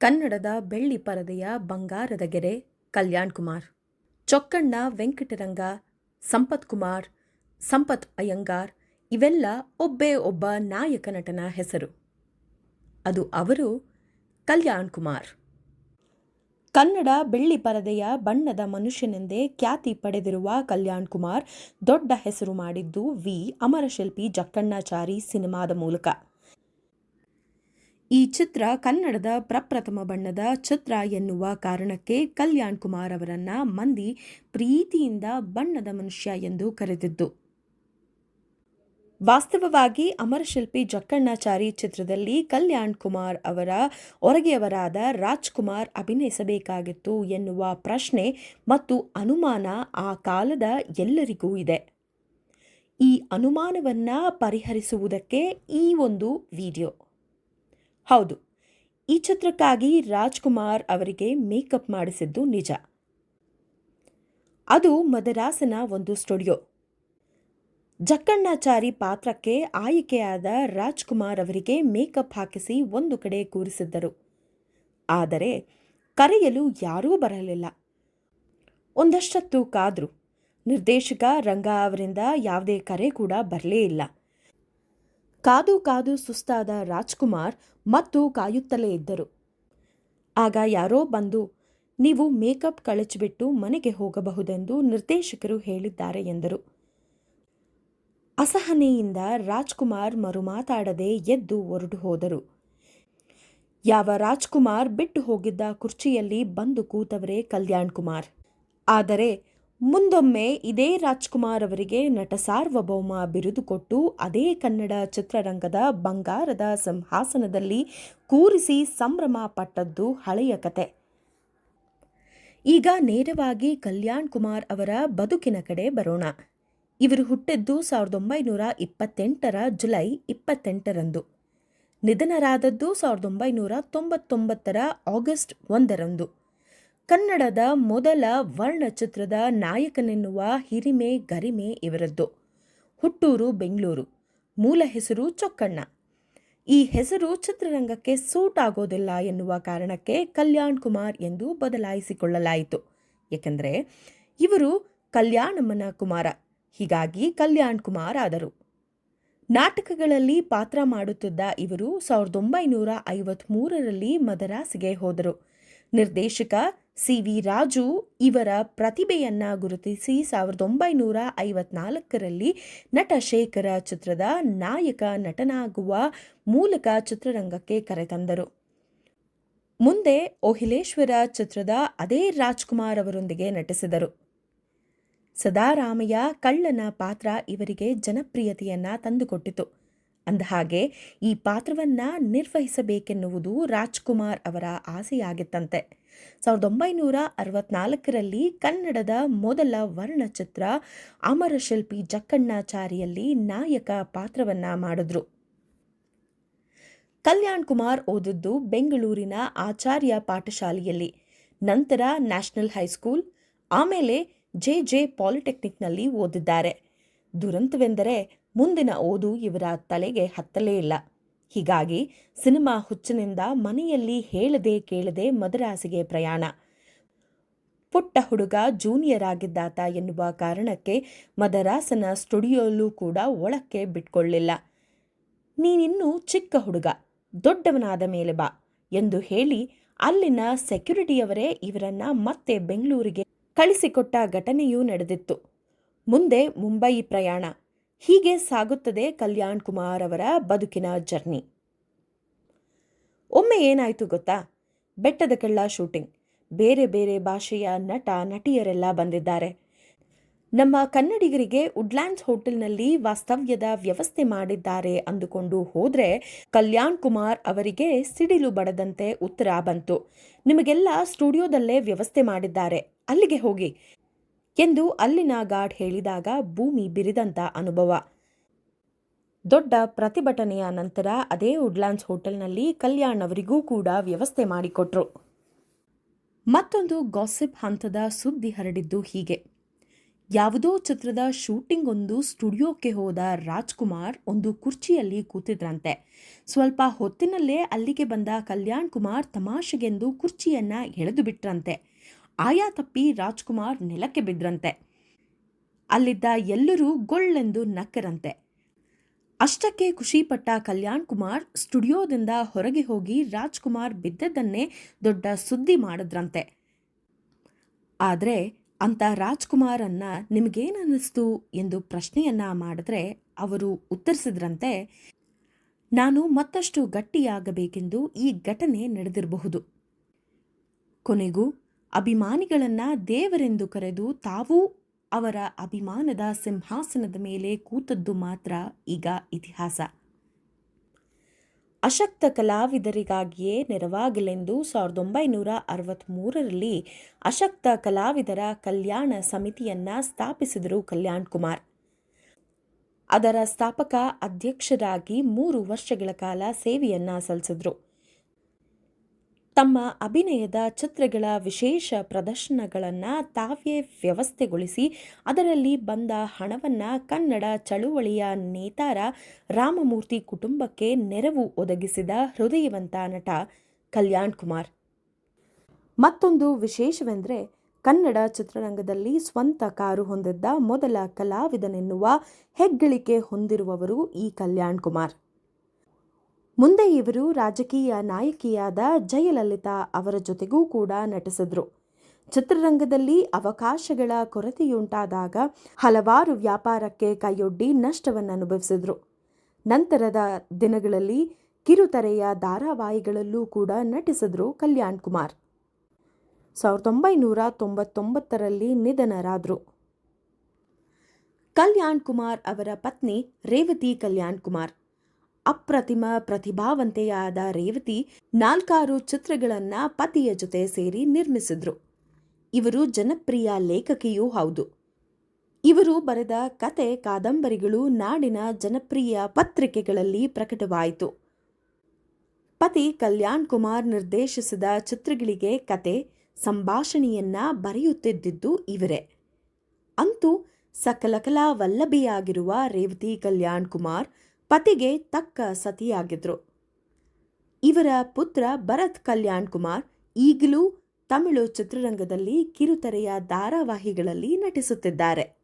ಕನ್ನಡದ ಬೆಳ್ಳಿ ಪರದೆಯ ಬಂಗಾರದ ಗೆರೆ, ಕಲ್ಯಾಣ್ ಕುಮಾರ್. ಚೊಕ್ಕಣ್ಣ, ವೆಂಕಟರಂಗ, ಸಂಪತ್ ಕುಮಾರ್, ಸಂಪತ್ ಅಯ್ಯಂಗಾರ್ ಇವೆಲ್ಲ ಒಬ್ಬೇ ಒಬ್ಬ ನಾಯಕ ನಟನ ಹೆಸರು. ಅದು ಅವರು, ಕಲ್ಯಾಣ್ ಕುಮಾರ್. ಕನ್ನಡ ಬೆಳ್ಳಿ ಪರದೆಯ ಬಣ್ಣದ ಮನುಷ್ಯನೆಂದೇ ಖ್ಯಾತಿ ಪಡೆದಿರುವ ಕಲ್ಯಾಣ್ ಕುಮಾರ್ ದೊಡ್ಡ ಹೆಸರು ಮಾಡಿದ್ದು ವಿ. ಅಮರಶಿಲ್ಪಿ ಜಕ್ಕಣ್ಣಾಚಾರಿ ಸಿನಿಮಾದ ಮೂಲಕ. ಈ ಚಿತ್ರ ಕನ್ನಡದ ಪ್ರಪ್ರಥಮ ಬಣ್ಣದ ಚಿತ್ರ ಎನ್ನುವ ಕಾರಣಕ್ಕೆ ಕಲ್ಯಾಣ್ ಕುಮಾರ್ ಅವರನ್ನ ಮಂದಿ ಪ್ರೀತಿಯಿಂದ ಬಣ್ಣದ ಮನುಷ್ಯ ಎಂದು ಕರೆದಿದ್ದು. ವಾಸ್ತವವಾಗಿ ಅಮರಶಿಲ್ಪಿ ಜಕ್ಕಣ್ಣಾಚಾರಿ ಚಿತ್ರದಲ್ಲಿ ಕಲ್ಯಾಣ್ ಕುಮಾರ್ ಅವರ ಹೊರಗೆಯವರಾದ ರಾಜ್ಕುಮಾರ್ ಅಭಿನಯಿಸಬೇಕಾಗಿತ್ತು ಎನ್ನುವ ಪ್ರಶ್ನೆ ಮತ್ತು ಅನುಮಾನ ಆ ಕಾಲದ ಎಲ್ಲರಿಗೂ ಇದೆ. ಈ ಅನುಮಾನವನ್ನು ಪರಿಹರಿಸುವುದಕ್ಕೆ ಈ ಒಂದು ವಿಡಿಯೋ. ಹೌದು, ಈ ಚಿತ್ರಕ್ಕಾಗಿ ರಾಜ್ಕುಮಾರ್ ಅವರಿಗೆ ಮೇಕಪ್ ಮಾಡಿಸಿದ್ದು ನಿಜ. ಅದು ಮದರಾಸನ ಒಂದು ಸ್ಟುಡಿಯೋ. ಜಕ್ಕಣ್ಣಾಚಾರಿ ಪಾತ್ರಕ್ಕೆ ಆಯ್ಕೆಯಾದ ರಾಜ್ಕುಮಾರ್ ಅವರಿಗೆ ಮೇಕಪ್ ಹಾಕಿಸಿ ಒಂದು ಕಡೆ ಕೂರಿಸಿದ್ದರು. ಆದರೆ ಕರೆಯಲು ಯಾರೂ ಬರಲಿಲ್ಲ. ಒಂದಷ್ಟತ್ತು ಕಾದ್ರು ನಿರ್ದೇಶಕ ರಂಗ ಅವರಿಂದ ಯಾವುದೇ ಕರೆ ಕೂಡ ಬರಲೇ ಇಲ್ಲ. ಕಾದು ಕಾದು ಸುಸ್ತಾದ ರಾಜ್ಕುಮಾರ್ ಮತ್ತು ಕಾಯುತ್ತಲೇ ಇದ್ದರು. ಆಗ ಯಾರೋ ಬಂದು, ನೀವು ಮೇಕಪ್ ಕಳಚಿಬಿಟ್ಟು ಮನೆಗೆ ಹೋಗಬಹುದೆಂದು ನಿರ್ದೇಶಕರು ಹೇಳಿದ್ದಾರೆ ಎಂದರು. ಅಸಹನೆಯಿಂದ ರಾಜ್ಕುಮಾರ್ ಮರುಮಾತಾಡದೆ ಎದ್ದು ಹೊರಟು ಹೋದರು. ಯಾವ ರಾಜ್ಕುಮಾರ್ ಬಿಟ್ಟು ಹೋಗಿದ್ದ ಕುರ್ಚಿಯಲ್ಲಿ ಬಂದು ಕೂತವರೇ ಕಲ್ಯಾಣ್ ಕುಮಾರ್ ಆದರೆ ಮುಂದೊಮ್ಮೆ ಇದೇ ರಾಜ್ಕುಮಾರ್ ಅವರಿಗೆ ನಟ ಸಾರ್ವಭೌಮ ಬಿರುದು ಕೊಟ್ಟು, ಅದೇ ಕನ್ನಡ ಚಿತ್ರರಂಗದ ಬಂಗಾರದ ಸಿಂಹಾಸನದಲ್ಲಿ ಕೂರಿಸಿ ಸಂಭ್ರಮ ಪಟ್ಟದ್ದು ಹಳೆಯ ಕತೆ. ಈಗ ನೇರವಾಗಿ ಕಲ್ಯಾಣ್ ಕುಮಾರ್ ಅವರ ಬದುಕಿನ ಕಡೆ ಬರೋಣ. ಇವರು ಹುಟ್ಟಿದ್ದು ಸಾವಿರದ ಒಂಬೈನೂರ ಇಪ್ಪತ್ತೆಂಟರ ಜುಲೈ ಇಪ್ಪತ್ತೆಂಟರಂದು. ನಿಧನರಾದದ್ದು ಸಾವಿರದ ಒಂಬೈನೂರ ತೊಂಬತ್ತೊಂಬತ್ತರ ಆಗಸ್ಟ್ ಒಂದರಂದು. ಕನ್ನಡದ ಮೊದಲ ವರ್ಣಚಿತ್ರದ ನಾಯಕನೆನ್ನುವ ಹಿರಿಮೆ ಗರಿಮೆ ಇವರದ್ದು. ಹುಟ್ಟೂರು, ಬೆಂಗಳೂರು. ಮೂಲ ಹೆಸರು ಚೊಕ್ಕಣ್ಣ. ಈ ಹೆಸರು ಚಿತ್ರರಂಗಕ್ಕೆ ಸೂಟ್ ಆಗೋದಿಲ್ಲ ಎನ್ನುವ ಕಾರಣಕ್ಕೆ ಕಲ್ಯಾಣ್ ಕುಮಾರ್ ಎಂದು ಬದಲಾಯಿಸಿಕೊಳ್ಳಲಾಯಿತು. ಏಕೆಂದರೆ, ಇವರು ಕಲ್ಯಾಣಮ್ಮನ ಕುಮಾರ. ಹೀಗಾಗಿ ಕಲ್ಯಾಣ್ ಕುಮಾರ್ ಆದರು. ನಾಟಕಗಳಲ್ಲಿ ಪಾತ್ರ ಮಾಡುತ್ತಿದ್ದ ಇವರು ಸಾವಿರದ ಒಂಬೈನೂರ ಐವತ್ಮೂರರಲ್ಲಿ ಮದರಾಸಿಗೆ ಹೋದರು. ನಿರ್ದೇಶಕ ಸಿ ವಿ ರಾಜು ಇವರ ಪ್ರತಿಭೆಯನ್ನು ಗುರುತಿಸಿ ಸಾವಿರದ ಒಂಬೈನೂರ ಐವತ್ನಾಲ್ಕರಲ್ಲಿ ನಟ ಶೇಖರ ಚಿತ್ರದ ನಾಯಕ ನಟನಾಗುವ ಮೂಲಕ ಚಿತ್ರರಂಗಕ್ಕೆ ಕರೆತಂದರು ಮುಂದೆ ಓಹಿಲೇಶ್ವರ ಚಿತ್ರದ ಅದೇ ರಾಜ್ಕುಮಾರ್ ಅವರೊಂದಿಗೆ ನಟಿಸಿದರು. ಸದಾರಾಮಯ್ಯ ಕಳ್ಳನ ಪಾತ್ರ ಇವರಿಗೆ ಜನಪ್ರಿಯತೆಯನ್ನು ತಂದುಕೊಟ್ಟಿತು. ಅಂದಹಾಗೆ, ಈ ಪಾತ್ರವನ್ನ ನಿರ್ವಹಿಸಬೇಕೆನ್ನುವುದು ರಾಜ್ಕುಮಾರ್ ಅವರ ಆಸೆಯಾಗಿತ್ತಂತೆ. ಸಾವಿರದ ಒಂಬೈನೂರ ಅರವತ್ನಾಲ್ಕರಲ್ಲಿ ಕನ್ನಡದ ಮೊದಲ ವರ್ಣಚಿತ್ರ ಅಮರಶಿಲ್ಪಿ ಜಕ್ಕಣ್ಣಾಚಾರಿಯಲ್ಲಿ ನಾಯಕ ಪಾತ್ರವನ್ನ ಮಾಡಿದ್ರು. ಕಲ್ಯಾಣ್ ಕುಮಾರ್ ಓದಿದ್ದು ಬೆಂಗಳೂರಿನ ಆಚಾರ್ಯ ಪಾಠಶಾಲೆಯಲ್ಲಿ. ನಂತರ ನ್ಯಾಷನಲ್ ಹೈಸ್ಕೂಲ್, ಆಮೇಲೆ ಜೆ ಜೆ ಪಾಲಿಟೆಕ್ನಿಕ್ನಲ್ಲಿ ಓದಿದ್ದಾರೆ. ದುರಂತವೆಂದರೆ ಮುಂದಿನ ಓದು ಇವರ ತಲೆಗೆ ಹತ್ತಲೇ ಇಲ್ಲ. ಹೀಗಾಗಿ ಸಿನಿಮಾ ಹುಚ್ಚಿನಿಂದ ಮನೆಯಲ್ಲಿ ಹೇಳದೆ ಕೇಳದೆ ಮದರಾಸಿಗೆ ಪ್ರಯಾಣ. ಪುಟ್ಟ ಹುಡುಗ ಜೂನಿಯರ್ ಆಗಿದ್ದಾತ ಎನ್ನುವ ಕಾರಣಕ್ಕೆ ಮದರಾಸನ ಸ್ಟುಡಿಯೋಲ್ಲೂ ಕೂಡ ಒಳಕ್ಕೆ ಬಿಟ್ಕೊಳ್ಳಿಲ್ಲ. ನೀನಿನ್ನೂ ಚಿಕ್ಕ ಹುಡುಗ, ದೊಡ್ಡವನಾದ ಮೇಲೆ ಬಾ ಎಂದು ಹೇಳಿ ಅಲ್ಲಿನ ಸೆಕ್ಯುರಿಟಿಯವರೇ ಇವರನ್ನ ಮತ್ತೆ ಬೆಂಗಳೂರಿಗೆ ಕಳಿಸಿಕೊಟ್ಟ ಘಟನೆಯೂ ನಡೆದಿತ್ತು. ಮುಂದೆ ಮುಂಬೈ ಪ್ರಯಾಣ. ಹೀಗೆ ಸಾಗುತ್ತದೆ ಕಲ್ಯಾಣ್ ಕುಮಾರ್ ಅವರ ಬದುಕಿನ ಜರ್ನಿ. ಒಮ್ಮೆ ಏನಾಯಿತು ಗೊತ್ತಾ? ಬೆಟ್ಟದ ಕಳ್ಳ ಶೂಟಿಂಗ್. ಬೇರೆ ಬೇರೆ ಭಾಷೆಯ ನಟ, ನಟಿಯರೆಲ್ಲ ಬಂದಿದ್ದಾರೆ. ನಮ್ಮ ಕನ್ನಡಿಗರಿಗೆ ವುಡ್ಲ್ಯಾಂಡ್ಸ್ ಹೋಟೆಲ್ನಲ್ಲಿ ವಾಸ್ತವ್ಯದ ವ್ಯವಸ್ಥೆ ಮಾಡಿದ್ದಾರೆ ಅಂದುಕೊಂಡು ಹೋದರೆ ಕಲ್ಯಾಣ್ ಕುಮಾರ್ ಅವರಿಗೆ ಸಿಡಿಲು ಬಡದಂತೆ ಉತ್ತರ ಬಂತು. ನಿಮಗೆಲ್ಲ ಸ್ಟುಡಿಯೋದಲ್ಲೇ ವ್ಯವಸ್ಥೆ ಮಾಡಿದ್ದಾರೆ. ಅಲ್ಲಿಗೆ ಹೋಗಿ. ಎಂದು ಅಲ್ಲಿನ ಗಾರ್ಡ್ ಹೇಳಿದಾಗ ಭೂಮಿ ಬಿರಿದಂತ ಅನುಭವ. ದೊಡ್ಡ ಪ್ರತಿಭಟನೆಯ ನಂತರ ಅದೇ ವುಡ್ಲ್ಯಾಂಡ್ಸ್ ಹೋಟೆಲ್ನಲ್ಲಿ ಕಲ್ಯಾಣ್ ಅವರಿಗೂ ಕೂಡ ವ್ಯವಸ್ಥೆ ಮಾಡಿಕೊಟ್ರು. ಮತ್ತೊಂದು ಗಾಸಿಪ್ ಹಂತದ ಸುದ್ದಿ ಹರಡಿದ್ದು ಹೀಗೆ. ಯಾವುದೋ ಚಿತ್ರದ ಶೂಟಿಂಗ್ ಒಂದು ಸ್ಟುಡಿಯೋಕ್ಕೆ ಹೋದ ರಾಜ್ಕುಮಾರ್ ಒಂದು ಕುರ್ಚಿಯಲ್ಲಿ ಕೂತಿದ್ರಂತೆ. ಸ್ವಲ್ಪ ಹೊತ್ತಿನಲ್ಲೇ ಅಲ್ಲಿಗೆ ಬಂದ ಕಲ್ಯಾಣ್ ಕುಮಾರ್ ತಮಾಷೆಗೆಂದು ಕುರ್ಚಿಯನ್ನು ಎಳೆದು ಬಿಟ್ರಂತೆ ಆಯಾ ತಪ್ಪಿ ರಾಜ್ಕುಮಾರ್ ನೆಲಕ್ಕೆ ಬಿದ್ರಂತೆ. ಅಲ್ಲಿದ್ದ ಎಲ್ಲರೂ ಗೊಳ್ಳೆಂದು ನಕ್ಕರಂತೆ. ಅಷ್ಟಕ್ಕೆ ಖುಷಿಪಟ್ಟ ಕಲ್ಯಾಣ್ ಕುಮಾರ್ ಸ್ಟುಡಿಯೋದಿಂದ ಹೊರಗೆ ಹೋಗಿ ರಾಜ್ಕುಮಾರ್ ಬಿದ್ದದ್ದನ್ನೇ ದೊಡ್ಡ ಸುದ್ದಿ ಮಾಡಿದ್ರಂತೆ. ಆದರೆ ಅಂತ ರಾಜ್ಕುಮಾರನ್ನು ನಿಮಗೇನನ್ನಿಸ್ತು ಎಂದು ಪ್ರಶ್ನೆಯನ್ನ ಮಾಡಿದ್ರೆ ಅವರು ಉತ್ತರಿಸಿದ್ರಂತೆ, ನಾನು ಮತ್ತಷ್ಟು ಗಟ್ಟಿಯಾಗಬೇಕೆಂದು ಈ ಘಟನೆ ನಡೆದಿರಬಹುದು. ಕೊನೆಗೂ ಅಭಿಮಾನಿಗಳನ್ನ ದೇವರೆಂದು ಕರೆದು ತಾವೂ ಅವರ ಅಭಿಮಾನದ ಸಿಂಹಾಸನದ ಮೇಲೆ ಕೂತದ್ದು ಮಾತ್ರ ಈಗ ಇತಿಹಾಸ. ಅಶಕ್ತ ಕಲಾವಿದರಿಗಾಗಿಯೇ ನೆರವಾಗಲೆಂದು ಸಾವಿರದ ಒಂಬೈನೂರ ಅರವತ್ತ್ಮೂರರಲ್ಲಿ ಅಶಕ್ತ ಕಲಾವಿದರ ಕಲ್ಯಾಣ ಸಮಿತಿಯನ್ನು ಸ್ಥಾಪಿಸಿದರು ಕಲ್ಯಾಣ್ ಕುಮಾರ್. ಅದರ ಸ್ಥಾಪಕ ಅಧ್ಯಕ್ಷರಾಗಿ ಮೂರು ವರ್ಷಗಳ ಕಾಲ ಸೇವೆಯನ್ನು ಸಲ್ಲಿಸಿದ್ರು. ತಮ್ಮ ಅಭಿನಯದ ಚಿತ್ರಗಳ ವಿಶೇಷ ಪ್ರದರ್ಶನಗಳನ್ನು ತಾವೇ ವ್ಯವಸ್ಥೆಗೊಳಿಸಿ ಅದರಲ್ಲಿ ಬಂದ ಹಣವನ್ನು ಕನ್ನಡ ಚಳುವಳಿಯ ನೇತಾರ ರಾಮಮೂರ್ತಿ ಕುಟುಂಬಕ್ಕೆ ನೆರವು ಒದಗಿಸಿದ ಹೃದಯವಂತ ನಟ ಕಲ್ಯಾಣ್ ಕುಮಾರ್. ಮತ್ತೊಂದು ವಿಶೇಷವೆಂದರೆ ಕನ್ನಡ ಚಿತ್ರರಂಗದಲ್ಲಿ ಸ್ವಂತ ಕಾರು ಹೊಂದಿದ್ದ ಮೊದಲ ಕಲಾವಿದನೆನ್ನುವ ಹೆಗ್ಗಳಿಕೆ ಹೊಂದಿರುವವರು ಈ ಕಲ್ಯಾಣ್ ಕುಮಾರ್. ಮುಂದೆ ಇವರು ರಾಜಕೀಯ ನಾಯಕಿಯಾದ ಜಯಲಲಿತಾ ಅವರ ಜೊತೆಗೂ ಕೂಡ ನಟಿಸಿದ್ರು. ಚಿತ್ರರಂಗದಲ್ಲಿ ಅವಕಾಶಗಳ ಕೊರತೆಯುಂಟಾದಾಗ ಹಲವಾರು ವ್ಯಾಪಾರಕ್ಕೆ ಕೈಯೊಡ್ಡಿ ನಷ್ಟವನ್ನು ಅನುಭವಿಸಿದ್ರು ನಂತರದ ದಿನಗಳಲ್ಲಿ ಕಿರುತೆರೆಯ ಧಾರಾವಾಹಿಗಳಲ್ಲೂ ಕೂಡ ನಟಿಸಿದ್ರು ಕಲ್ಯಾಣ್ ಕುಮಾರ್. ಸಾವಿರದ ಒಂಬೈನೂರ ತೊಂಬತ್ತೊಂಬತ್ತರಲ್ಲಿ ನಿಧನರಾದರು. ಕಲ್ಯಾಣ್ ಕುಮಾರ್ ಅವರ ಪತ್ನಿ ರೇವತಿ ಕಲ್ಯಾಣ್ ಕುಮಾರ್. ಅಪ್ರತಿಮ ಪ್ರತಿಭಾವಂತೆಯಾದ ರೇವತಿ ನಾಲ್ಕಾರು ಚಿತ್ರಗಳನ್ನ ಪತಿಯ ಜೊತೆ ಸೇರಿ ನಿರ್ಮಿಸಿದ್ರು. ಇವರು ಜನಪ್ರಿಯ ಲೇಖಕಿಯೂ ಹೌದು. ಇವರು ಬರೆದ ಕತೆ ಕಾದಂಬರಿಗಳು ನಾಡಿನ ಜನಪ್ರಿಯ ಪತ್ರಿಕೆಗಳಲ್ಲಿ ಪ್ರಕಟವಾಯಿತು. ಪತಿ ಕಲ್ಯಾಣ್ ಕುಮಾರ್ ನಿರ್ದೇಶಿಸಿದ ಚಿತ್ರಗಳಿಗೆ ಕತೆ, ಸಂಭಾಷಣೆಯನ್ನ ಬರೆಯುತ್ತಿದ್ದಿದ್ದು ಇವರೇ. ಅಂತೂ ಸಕಲಕಲಾ ವಲ್ಲಭಿಯಾಗಿರುವ ರೇವತಿ ಕಲ್ಯಾಣ್ ಕುಮಾರ್ ಪತಿಗೆ ತಕ್ಕ ಸತಿಯಾಗಿದ್ರು. ಇವರ ಪುತ್ರ ಭರತ್ ಕಲ್ಯಾಣ್ ಕುಮಾರ್ ಈಗಲೂ ತಮಿಳು ಚಿತ್ರರಂಗದಲ್ಲಿ ಕಿರುತೆರೆಯ ಧಾರಾವಾಹಿಗಳಲ್ಲಿ ನಟಿಸುತ್ತಿದ್ದಾರೆ.